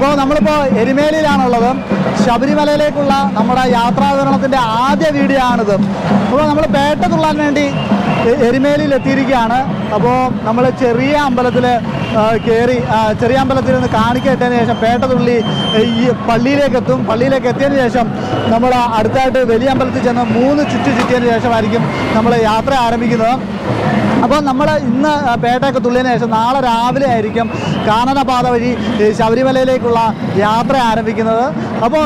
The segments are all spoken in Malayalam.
ഇപ്പോൾ നമ്മളിപ്പോൾ എരുമേലിയിലാണുള്ളത്. ശബരിമലയിലേക്കുള്ള നമ്മുടെ യാത്രാവിവരണത്തിന്റെ ആദ്യ വീഡിയോ ആണിത് അപ്പോൾ നമ്മൾ പേട്ട തുള്ളാൻ വേണ്ടി എരുമേലിയിൽ എത്തിയിരിക്കുകയാണ് അപ്പോൾ നമ്മൾ ചെറിയ അമ്പലത്തിൽ കയറി ചെറിയ അമ്പലത്തിൽ നിന്ന് കാണിക്കട്ടതിന് ശേഷം പേട്ട തുള്ളി ഈ പള്ളിയിലേക്ക് എത്തും പള്ളിയിലേക്ക് എത്തിയതിന് ശേഷം നമ്മൾ അടുത്തായിട്ട് വലിയ അമ്പലത്തിൽ ചെന്ന് മൂന്ന് ചുറ്റു ചുറ്റിയതിന് ശേഷമായിരിക്കും നമ്മൾ യാത്ര ആരംഭിക്കുന്നത്. അപ്പോൾ നമ്മൾ ഇന്ന് പേട്ടയൊക്കെ തുള്ളിയതിന് ശേഷം നാളെ രാവിലെ ആയിരിക്കും കാനനപാത വഴി ശബരിമലയിലേക്കുള്ള യാത്ര ആരംഭിക്കുന്നത്. അപ്പോൾ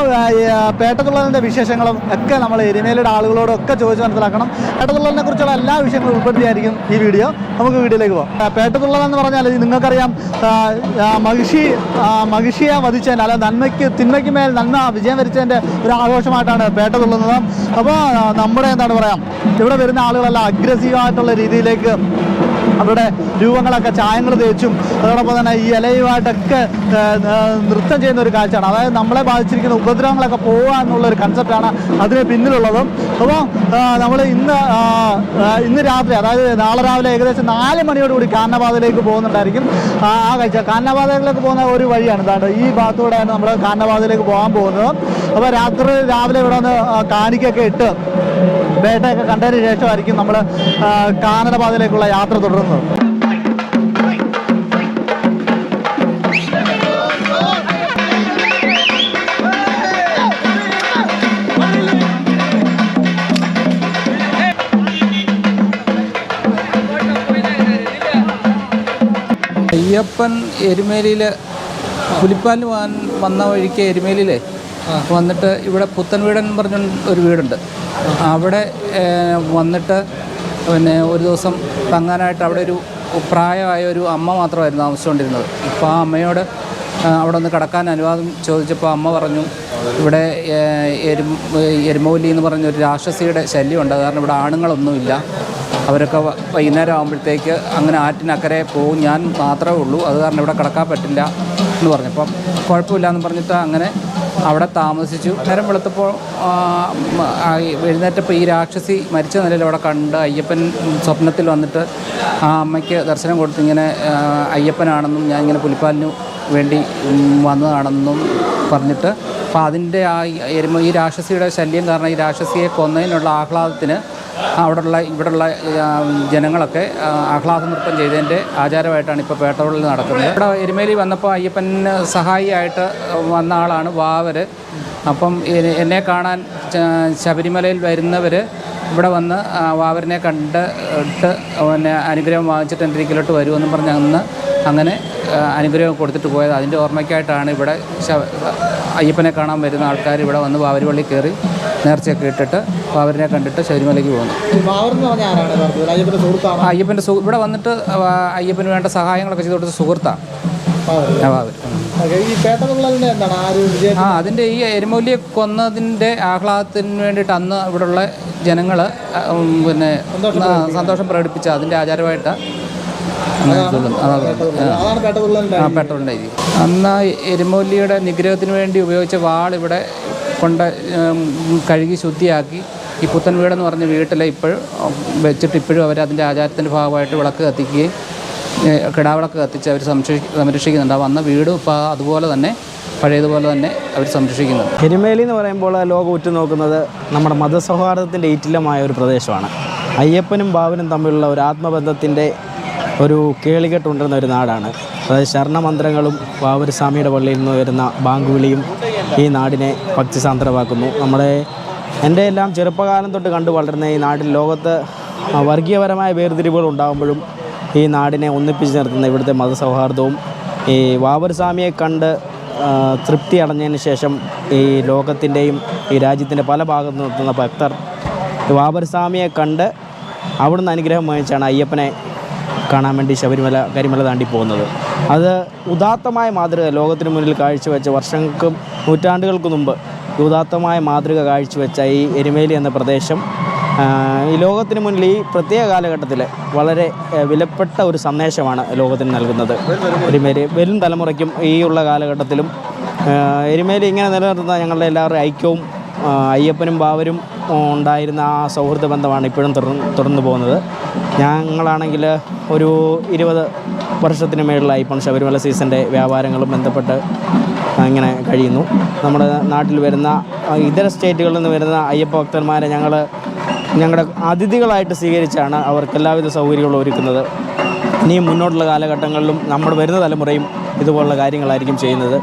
പേട്ടത്തുള്ളതിന്റെ വിശേഷങ്ങളും ഒക്കെ നമ്മൾ എരുമേലിയുടെ ആളുകളോടൊക്കെ ചോദിച്ച് മനസ്സിലാക്കണം. പേട്ടത്തുള്ളതിനെ കുറിച്ചുള്ള എല്ലാ വിഷയങ്ങളും ഉൾപ്പെടുത്തിയായിരിക്കും ഈ വീഡിയോ. നമുക്ക് വീഡിയോയിലേക്ക് പോകാം ആ, പേട്ടത്തുള്ളതെന്ന് പറഞ്ഞാൽ നിങ്ങൾക്കറിയാം മഹിഷി മഹിഷിയെ വധിച്ചതിന്റെ അല്ല നന്മയ്ക്ക് തിന്മയ്ക്ക് മേൽ നന്മ വിജയം വരിച്ചതിന്റെ ഒരു ആഘോഷമായിട്ടാണ് പേട്ടതുള്ളുന്നത് അപ്പോൾ നമ്മുടെ എന്താണ് പറയാം ഇവിടെ വരുന്ന ആളുകളെല്ലാം അഗ്രസീവായിട്ടുള്ള രീതിയിലേക്ക് അവരുടെ രൂപങ്ങളൊക്കെ ചായങ്ങൾ തേച്ചും അതോടൊപ്പം തന്നെ ഈ ഇലയുമായിട്ടൊക്കെ നൃത്തം ചെയ്യുന്ന ഒരു കാഴ്ചയാണ്. അതായത് നമ്മളെ ബാധിച്ചിരിക്കുന്ന ഉപദ്രവങ്ങളൊക്കെ പോവുക എന്നുള്ള ഒരു കൺസെപ്റ്റാണ് അതിന് പിന്നിലുള്ളത്. അപ്പോൾ നമ്മൾ ഇന്ന് ഇന്ന് രാത്രി അതായത് നാളെ രാവിലെ ഏകദേശം നാല് മണിയോടുകൂടി കാനപാതയിലേക്ക് പോകുന്നുണ്ടായിരിക്കും. ആ കഴിച്ച കാഴ്ച കാനപാതയിലേക്ക് പോകുന്ന ഒരു വഴിയാണ് ഇതാണ്ട് ഈ ഭാഗത്തൂടെയാണ് നമ്മൾ കാനപാതയിലേക്ക് പോകാൻ പോകുന്നത്. അപ്പോൾ രാത്രി രാവിലെ ഇവിടെ ഒന്ന് കാണിക്കൊക്കെ ഇട്ട് വേട്ടയൊക്കെ കണ്ടതിന് ശേഷമായിരിക്കും നമ്മൾ കാനനപാതയിലേക്കുള്ള യാത്ര തുടരുന്നത്. അയ്യപ്പൻ എരുമേലിയിൽ പുലിപ്പാലിന് പോകാൻ വന്ന വഴിക്ക് എരുമേലിയിലെ വന്നിട്ട് ഇവിടെ പുത്തൻ വീടൻ പറഞ്ഞ ഒരു വീടുണ്ട്. അവിടെ വന്നിട്ട് പിന്നെ ഒരു ദിവസം തങ്ങാനായിട്ട് അവിടെ ഒരു പ്രായമായ ഒരു അമ്മ മാത്രമായിരുന്നു താമസിച്ചുകൊണ്ടിരുന്നത്. ഇപ്പോൾ ആ അമ്മയോട് അവിടെ ഒന്ന് കിടക്കാൻ അനുവാദം ചോദിച്ചപ്പോൾ അമ്മ പറഞ്ഞു ഇവിടെ എരുമ എരുമൗലി എന്ന് പറഞ്ഞൊരു രാക്ഷസിയുടെ ശല്യമുണ്ട്. കാരണം ഇവിടെ ആണുങ്ങളൊന്നുമില്ല. അവരൊക്കെ വൈകുന്നേരം ആകുമ്പോഴത്തേക്ക് അങ്ങനെ ആറ്റിനക്കരെ പോകും. ഞാൻ മാത്രമേ ഉള്ളൂ. അത് കാരണം ഇവിടെ കിടക്കാൻ പറ്റില്ല എന്ന് പറഞ്ഞു. അപ്പം കുഴപ്പമില്ല എന്ന് പറഞ്ഞിട്ട് അങ്ങനെ അവിടെ താമസിച്ചു. നേരം വെളുത്തപ്പോൾ എഴുന്നേറ്റപ്പോൾ ഈ രാക്ഷസി മരിച്ച നിലയിൽ അവിടെ കണ്ട് അയ്യപ്പൻ സ്വപ്നത്തിൽ വന്നിട്ട് ആ അമ്മയ്ക്ക് ദർശനം കൊടുത്ത് ഇങ്ങനെ അയ്യപ്പനാണെന്നും ഞാൻ ഇങ്ങനെ പുലിപ്പാലിനു വേണ്ടി വന്നതാണെന്നും പറഞ്ഞിട്ട്. അപ്പോൾ അതിന്റെ ആ ഈ രാക്ഷസിയുടെ ശല്യം കാരണം ഈ രാക്ഷസിയെ കൊന്നതിനുള്ള ആഹ്ലാദത്തിന് അവിടെയുള്ള ഇവിടെയുള്ള ജനങ്ങളൊക്കെ ആഹ്ലാദ നൃത്തം ചെയ്തതിന്റെ ആചാരമായിട്ടാണ് ഇപ്പോൾ പേട്ടവളിൽ നടക്കുന്നത്. ഇവിടെ എരുമേലി വന്നപ്പോൾ അയ്യപ്പന് സഹായിയായിട്ട് വന്ന ആളാണ് വാവർ അപ്പം എന്നെ കാണാൻ ശബരിമലയിൽ വരുന്നവർ ഇവിടെ വന്ന് വാവരനെ കണ്ട് ഇട്ട് പിന്നെ അനുഗ്രഹം വാങ്ങിച്ചിട്ട് എന്റെ ഇരിക്കലോട്ട് വരുമെന്നും പറഞ്ഞ് അന്ന് അങ്ങനെ അനുഗ്രഹം കൊടുത്തിട്ട് പോയത്. അതിന്റെ ഓർമ്മയ്ക്കായിട്ടാണ് ഇവിടെ അയ്യപ്പനെ കാണാൻ വരുന്ന ആൾക്കാർ ഇവിടെ വന്ന് വാവരുവള്ളി കയറി നേർച്ചയൊക്കെ ഇട്ടിട്ട് വാവരനെ കണ്ടിട്ട് ശബരിമലയ്ക്ക് പോകുന്നു. അയ്യപ്പന്റെ ഇവിടെ വന്നിട്ട് അയ്യപ്പന് വേണ്ട സഹായങ്ങളൊക്കെ ചെയ്ത് കൊടുത്ത സുഹൃത്താണ് ആ അതിന്റെ ഈ എരുമൂലിയെ കൊന്നതിന്റെ ആഹ്ലാദത്തിന് വേണ്ടിയിട്ട് അന്ന് ഇവിടെയുള്ള ജനങ്ങൾ പിന്നെ സന്തോഷം പ്രകടിപ്പിച്ച അതിന്റെ ആചാരമായിട്ട് പെട്രോളിന്റെ അന്ന് എരുമൂലിയുടെ നിഗ്രഹത്തിന് വേണ്ടി ഉപയോഗിച്ച വാൾ ഇവിടെ കൊണ്ട് കഴുകി ശുദ്ധിയാക്കി ഈ പുത്തൻ വീടെന്ന് പറഞ്ഞ വീട്ടിൽ ഇപ്പോഴും വെച്ചിട്ട് ഇപ്പോഴും അവർ അതിന്റെ ആചാരത്തിന്റെ ഭാഗമായിട്ട് വിളക്ക് കത്തിക്കുകയും കിടാവിളക്ക് കത്തിച്ച് അവർ സംരക്ഷി സംരക്ഷിക്കുന്നുണ്ട്. വന്ന വീടും ഇപ്പോൾ അതുപോലെ തന്നെ പഴയതുപോലെ തന്നെ അവർ സംരക്ഷിക്കുന്നുണ്ട്. എരുമേലി എന്ന് പറയുമ്പോൾ ലോകം ഉറ്റുനോക്കുന്നത് നമ്മുടെ മതസൗഹാർദ്ദത്തിന്റെ ഈറ്റിലമായ ഒരു പ്രദേശമാണ്. അയ്യപ്പനും ബാബനും തമ്മിലുള്ള ഒരു ആത്മബന്ധത്തിന്റെ ഒരു കേളികെട്ടുണ്ടെന്ന ഒരു നാടാണ്. അതായത് ശരണമന്ത്രങ്ങളും വാവൂരസ്വാമിയുടെ പള്ളിയിൽ നിന്ന് വരുന്ന ബാങ്കുവിളിയും ഈ നാടിനെ ഭക്തിസാന്ദ്രമാക്കുന്നു. നമ്മുടെ എന്റെ എല്ലാം ചെറുപ്പകാലം തൊട്ട് കണ്ടു വളരുന്ന ഈ നാട്ടിൽ ലോകത്ത് വർഗീയപരമായ വേർതിരിവുകൾ ഉണ്ടാകുമ്പോഴും ഈ നാടിനെ ഒന്നിപ്പിച്ച് നിർത്തുന്ന ഇവിടുത്തെ മതസൗഹാർദ്ദവും ഈ വാവരസ്വാമിയെ കണ്ട് തൃപ്തി അടഞ്ഞതിന് ശേഷം ഈ ലോകത്തിന്റെയും ഈ രാജ്യത്തിന്റെ പല ഭാഗത്തു നിർത്തുന്ന ഭക്തർ ഈ വാബർസ്വാമിയെ കണ്ട് അവിടുന്ന് അനുഗ്രഹം വാങ്ങിച്ചാണ് അയ്യപ്പനെ കാണാൻ വേണ്ടി ശബരിമല കരിമല താണ്ടി പോകുന്നത്. അത് ഉദാത്തമായ മാതൃക ലോകത്തിന് മുന്നിൽ കാഴ്ചവെച്ച വർഷങ്ങൾക്കും നൂറ്റാണ്ടുകൾക്ക് മുമ്പ് ഉദാത്തമായ മാതൃക കാഴ്ചവെച്ച ഈ എരുമേലി എന്ന പ്രദേശം ഈ ലോകത്തിന് മുന്നിൽ ഈ പ്രത്യേക കാലഘട്ടത്തിൽ വളരെ വിലപ്പെട്ട ഒരു സന്ദേശമാണ് ലോകത്തിന് നൽകുന്നത്. എരുമേലി വരും തലമുറയ്ക്കും ഈ ഉള്ള കാലഘട്ടത്തിലും എരുമേലി ഇങ്ങനെ നിലനിർത്തുന്ന ഞങ്ങളുടെ എല്ലാവരുടെയും ഐക്യവും അയ്യപ്പനും ബാവരും ഉണ്ടായിരുന്ന ആ സൗഹൃദ ബന്ധമാണ് ഇപ്പോഴും തുടർന്നു പോകുന്നത്. ഞങ്ങളാണെങ്കിൽ ഒരു ഇരുപത് വർഷത്തിന് മേളിലായി ഇപ്പം ശബരിമല സീസണിന്റെ വ്യാപാരങ്ങളും ബന്ധപ്പെട്ട് അങ്ങനെ കഴിയുന്നു. നമ്മുടെ നാട്ടിൽ വരുന്ന ഇതര സ്റ്റേറ്റുകളിൽ നിന്ന് വരുന്ന അയ്യപ്പ ഭക്തന്മാരെ ഞങ്ങൾ ഞങ്ങളുടെ അതിഥികളായിട്ട് സ്വീകരിച്ചാണ് അവർക്ക് എല്ലാവിധ സൗകര്യങ്ങളും ഒരുക്കുന്നത്. ഇനിയും മുന്നോട്ടുള്ള കാലഘട്ടങ്ങളിലും നമ്മൾ വരുന്ന തലമുറയും ഇതുപോലുള്ള കാര്യങ്ങളായിരിക്കും ചെയ്യുന്നത്.